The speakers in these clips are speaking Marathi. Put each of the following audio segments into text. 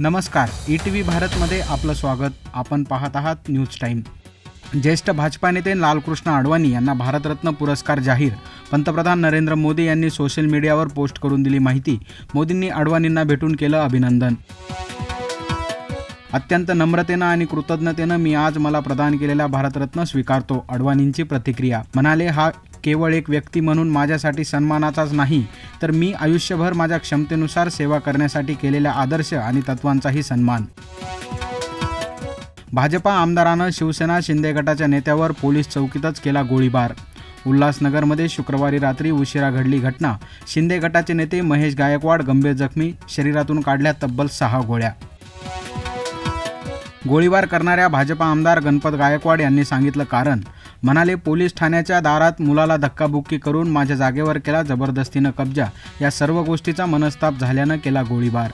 नमस्कार ई टी व्ही भारतमध्ये आपलं स्वागत. आपण पाहत आहात न्यूज टाईम. ज्येष्ठ भाजपा नेते लालकृष्ण अडवाणी यांना भारतरत्न पुरस्कार जाहीर. पंतप्रधान नरेंद्र मोदी यांनी सोशल मीडियावर पोस्ट करून दिली माहिती. मोदींनी अडवाणींना भेटून केलं अभिनंदन. अत्यंत नम्रतेनं आणि कृतज्ञतेनं मी आज मला प्रदान केलेला भारतरत्न स्वीकारतो अडवाणींची प्रतिक्रिया. म्हणाले हा केवळ एक व्यक्ती म्हणून माझ्यासाठी सन्मानाचाच नाही तर मी आयुष्यभर माझ्या क्षमतेनुसार सेवा करण्यासाठी केलेल्या आदर्श आणि तत्वांचाही सन्मान. भाजपा आमदारानं शिवसेना शिंदे गटाच्या नेत्यावर पोलीस चौकीतच केला गोळीबार. उल्हासनगरमध्ये शुक्रवारी रात्री उशिरा घडली घटना. शिंदे गटाचे नेते महेश गायकवाड गंभीर जखमी शरीरातून काढल्या तब्बल सहा गोळ्या. गोळीबार करणाऱ्या भाजपा आमदार गणपत गायकवाड यांनी सांगितलं कारण म्हणाले पोलीस ठाण्याच्या दारात मुलाला धक्काबुक्की करून माझ्या जागेवर केला जबरदस्तीनं कब्जा. या सर्व गोष्टीचा मनस्ताप झाल्यानं केला गोळीबार.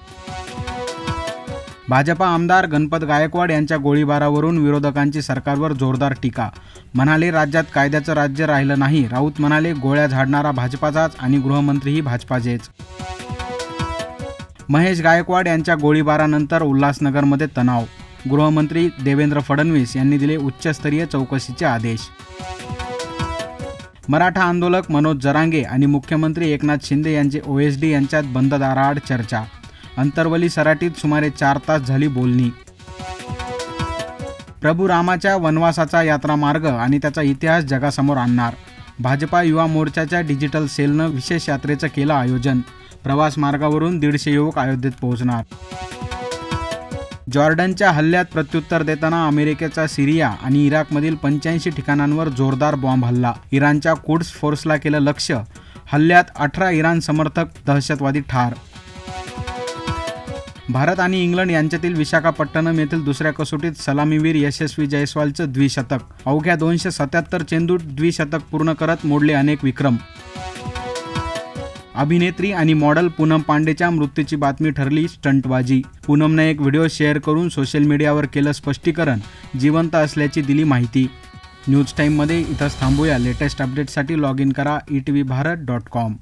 भाजपा आमदार गणपत गायकवाड यांच्या गोळीबारावरून विरोधकांची सरकारवर जोरदार टीका. म्हणाले राज्यात कायद्याचं राज्य राहिलं नाही. राऊत म्हणाले गोळ्या झाडणारा भाजपाचाच आणि गृहमंत्रीही भाजपाचेच. महेश गायकवाड यांच्या गोळीबारानंतर उल्हासनगरमध्ये तणाव गृहमंत्री देवेंद्र फडणवीस यांनी दिले उच्चस्तरीय चौकशीचे आदेश. मराठा आंदोलक मनोज जरांगे आणि मुख्यमंत्री एकनाथ शिंदे यांचे ओएसडी यांच्यात बंद दाराआड चर्चा. अंतरवली सराटीत सुमारे चार तास झाली बोलणी. प्रभू रामाच्या वनवासाचा यात्रामार्ग आणि त्याचा इतिहास जगासमोर आणणार. भाजपा युवा मोर्चाच्या डिजिटल सेलनं विशेष यात्रेचं केलं आयोजन. प्रवास मार्गावरून दीडशे युवक अयोध्येत पोहोचणार. जॉर्डनच्या हल्ल्यात प्रत्युत्तर देताना अमेरिकेचा सिरिया आणि इराकमधील पंच्याऐंशी ठिकाणांवर जोरदार बॉम्ब हल्ला. इराणच्या कुड्स फोर्सला केलं लक्ष्य हल्ल्यात अठरा इराण समर्थक दहशतवादी ठार. भारत आणि इंग्लंड यांच्यातील विशाखापट्टणम येथील दुसऱ्या कसोटीत सलामीवीर यशस्वी जयस्वालचं द्विशतक. अवघ्या दोनशे सत्याहत्तर चेंडूत द्विशतक पूर्ण करत मोडले अनेक विक्रम. अभिनेत्री आणि मॉडेल पूनम पांडेच्या मृत्यूची बातमी ठरली स्टंटबाजी. पूनमने एक व्हिडिओ शेअर करून सोशल मीडियावर केलं स्पष्टीकरण जिवंत असल्याची दिली माहिती. न्यूज टाईममध्ये इथंच थांबूया. लेटेस्ट अपडेटसाठी लॉग इन करा E T V Bharat dot com